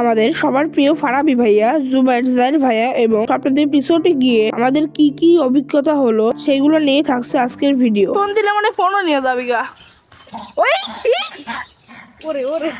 আমাদের সবার প্রিয় ফারাবি ভাইয়া জুবাইর জাইর ভাইয়া এবং আপনাদের পিছনে গিয়ে আমাদের কি কি অভিজ্ঞতা হলো সেগুলো নিয়ে থাকছে আজকের ভিডিও ফোন দিলে মানে ফোনও নিয়ে যাবি গা। ওই ওরে ওরে।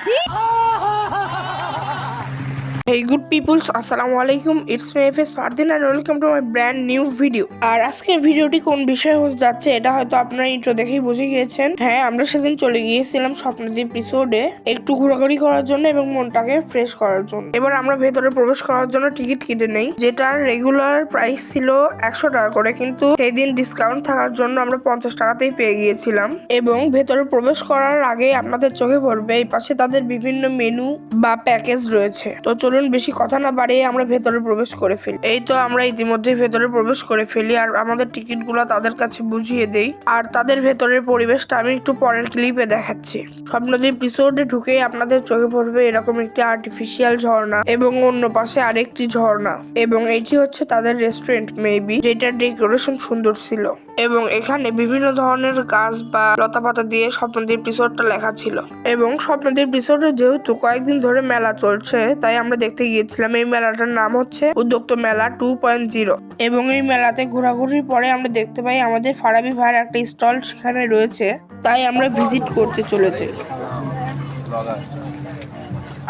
Hey good peoples, আসসালামু আলাইকুম it's me F S Fardin and welcome to my brand new video আর আজকের ভিডিওটি কোন বিষয়ে যাচ্ছে এটা হয়তো আপনারা ইন্ট্রো দেখেই বুঝে গিয়েছেন। হ্যাঁ আমরা সেদিন চলে গিয়েছিলাম স্বপ্নদীপ এপিসোডে একটু ঘোরাঘুরি করার জন্য এবং মনটাকে ফ্রেশ করার জন্য। এবার আমরা ভেতরে প্রবেশ করার জন্য টিকিট কেটে নেই যেটার রেগুলার প্রাইস ছিল একশো টাকা করে কিন্তু সেই দিন ডিসকাউন্ট থাকার জন্য আমরা পঞ্চাশ টাকাতেই পেয়ে গিয়েছিলাম। এবং ভেতরে প্রবেশ করার আগে আপনাদের চোখে পড়বে এই পাশে তাদের বিভিন্ন মেনু বা প্যাকেজ রয়েছে। তো চলুন বেশি কথা না বাড়িয়ে আমরা ভেতরে প্রবেশ করে ফেলি। এই তো আমরা ইতিমধ্যে ভেতরে প্রবেশ করে ফেলি আর আমাদের টিকিটগুলো তাদের কাছে বুঝিয়ে দেই। আর তাদের ভেতরের পরিবেশটা আমি একটু পরের ক্লিপে দেখাচ্ছি। স্বপ্নদ্বীপ রিসোর্টে ঢুকেই আপনাদের চোখে পড়বে এরকম একটি আর্টিফিশিয়াল ঝর্ণা এবং অন্য পাশে আরেকটি ঝর্ণা এবং এটি হচ্ছে তাদের রেস্টুরেন্ট মেবি যেটার ডেকোরেশন সুন্দর ছিল। এবং এখানে বিভিন্ন ধরনের গাছ বা লতাপাতা দিয়ে স্বপ্নদ্বীপ রিসোর্টটা লেখা ছিল। এবং স্বপ্নদ্বীপ রিসোর্টে যেহেতু কয়েকদিন ধরে মেলা চলছে, তাই আমরা দেখতে গিয়েছিলাম। এই মেলাটার নাম হচ্ছে উদ্যোক্ত মেলা টু পয়েন্ট জিরো। এবং এই মেলাতে ঘোরাঘুরির পরে আমরা দেখতে পাই আমাদের ফারাবি ভাইয়ের একটা স্টল সেখানে রয়েছে। তাই আমরা ভিজিট করতে চলেছি।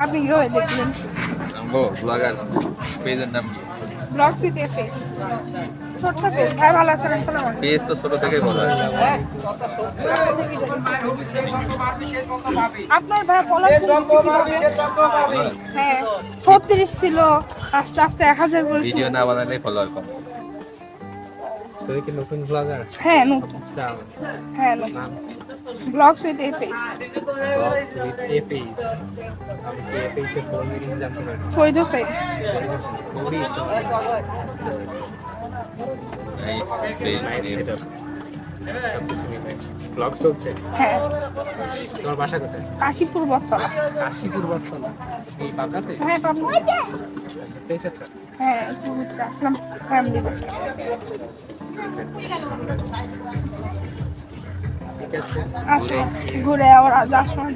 আপনি কীভাবে দেখলেন? ব্লগার। পেজের নাম কি? ব্লগ উইথ এ ফেস ছোট্ট ফেস হ্যাঁ ভালো আছেন আসসালামু আলাইকুম পেজ তো ছোট থেকে বলা আপনার ভাই পলাশ হ্যাঁ ছত্রিশ ছিল আস্তে আস্তে এক হাজার করে ভিডিও না বানালে ফলোয়ার কম তুই কি নতুন ব্লগার হ্যাঁ নতুন হ্যাঁ নতুন blogs with a face blogs with FS আমি কি এফএস এর ফুল মিনিং জানতে পারি Farid Hossain nice page blog চলছে? হ্যাঁ। তোমার বাসা কোথায়? কাশীপুর বটতলা। কাশীপুর বটতলা। এই হ্যাঁ পাবনা। এসেছ হ্যাঁ একটু ঘুরতে আসলাম। ফ্যামিলি বসে। আচ্ছা ঘুরে আবার যাওয়ার সময়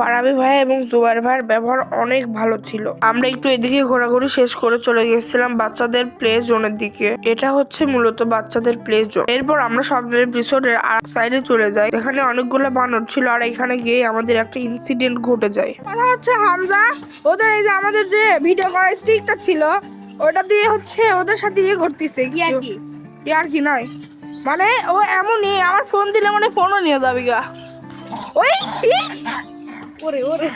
ফারাবি ভাই এবং জুবাইর ভাইয়ের ব্যবহার অনেক ভালো ছিল। আমরা একটু এদিকে ঘোরাঘুরি শেষ করে চলে গেছিলাম বাচ্চাদের প্লে জোনের দিকে। এটা হচ্ছে মূলত বাচ্চাদের প্লে জোন। এরপর আমরা সবদের রিসোর্টের আর সাইডে চলে যাই। এখানে অনেকগুলো বানর ছিল আর এখানে গিয়ে আমাদের একটা ইনসিডেন্ট ঘটে যায়। কথা হচ্ছে হামজা ওদের এই যে আমাদের যে ভিডিও করার স্টিকটা ছিল ওটা দিয়ে হচ্ছে ওদের সাথে ইয়ে করতেছে? ইয়ার কি নয়। মানে ও এমনই আমার ফোন দিলে মানে ফোনও নিয়ে যাবি গা। ওই ওরে ওরে।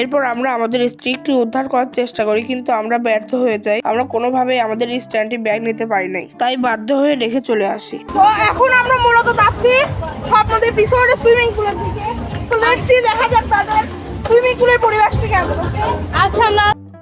এরপর আমরা আমাদের স্ট্রিকটি উদ্ধার করার চেষ্টা করি কিন্তু আমরা ব্যর্থ হয়ে যাই। আমরা কোনোভাবেই আমাদের স্ট্যান্ডটি ব্যাগ নিতে পারি নাই তাই বাধ্য হয়ে রেখে চলে আসি। তো এখন আমরা মূলত যাচ্ছি স্বপ্নদের পিছনে সুইমিং পুলের দিকে। তো লেটস সি দেখা যাক তাদের সুইমিং পুলের পরিবেশটা কেমন আচ্ছা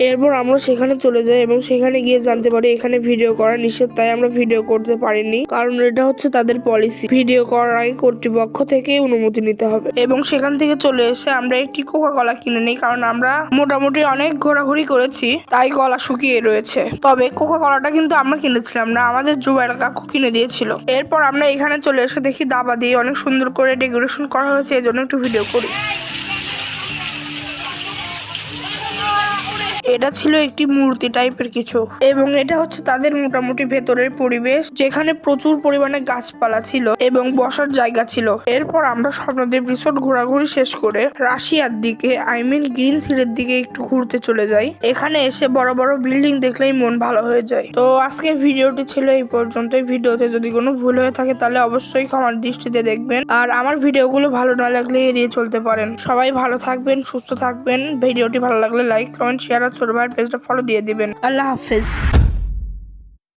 এরপর আমরা সেখানে চলে যাই এবং সেখানে গিয়ে জানতে পারি এখানে ভিডিও করা নিষেধ, তাই আমরা ভিডিও করতে পারিনি। কারণ এটা হচ্ছে তাদের পলিসি ভিডিও করার আগে কর্তৃপক্ষ থেকে অনুমতি নিতে হবে। এবং সেখান থেকে চলে এসে আমরা একটি কোকা কলা কিনে নিই, কারণ আমরা মোটামুটি অনেক ঘোরাঘুরি করেছি, তাই গলা শুকিয়ে রয়েছে। তবে কোকা কলাটা কিন্তু আমরা কিনেছিলাম না, আমাদের জুবাইর কাকু কিনে দিয়েছিল। এরপর আমরা এখানে চলে এসে দেখি দাবা দিয়ে অনেক সুন্দর করে ডেকোরেশন করা হয়েছে, এজন্য একটু ভিডিও করি। এটা ছিল একটি মূর্তি টাইপের কিছু। এবং এটা হচ্ছে তাদের মোটামুটি ভেতরের পরিবেশ, যেখানে প্রচুর পরিমাণে গাছপালা ছিল এবং বসার জায়গা ছিল। এরপর আমরা স্বপ্নদেব রিসোর্ট ঘোরাঘুরি শেষ করে রাশিয়ার দিকে আই মিন গ্রিন সিটের দিকে একটু ঘুরতে চলে যাই। এখানে এসে বড় বড় বিল্ডিং দেখলেই মন ভালো হয়ে যায়। তো আজকের ভিডিওটি ছিল এই পর্যন্ত ভিডিওতে যদি কোনো ভুল হয়ে থাকে তাহলে অবশ্যই ক্ষমার দৃষ্টিতে দেখবেন। আর আমার ভিডিওগুলো ভালো না লাগলে এড়িয়ে চলতে পারেন। সবাই ভালো থাকবেন, সুস্থ থাকবেন। ভিডিওটি ভালো লাগলে লাইক, কমেন্ট শেয়ার আর ছোট ভাইয়ের পেজটা ফলো দিয়ে দিবেন। আল্লাহ হাফেজ।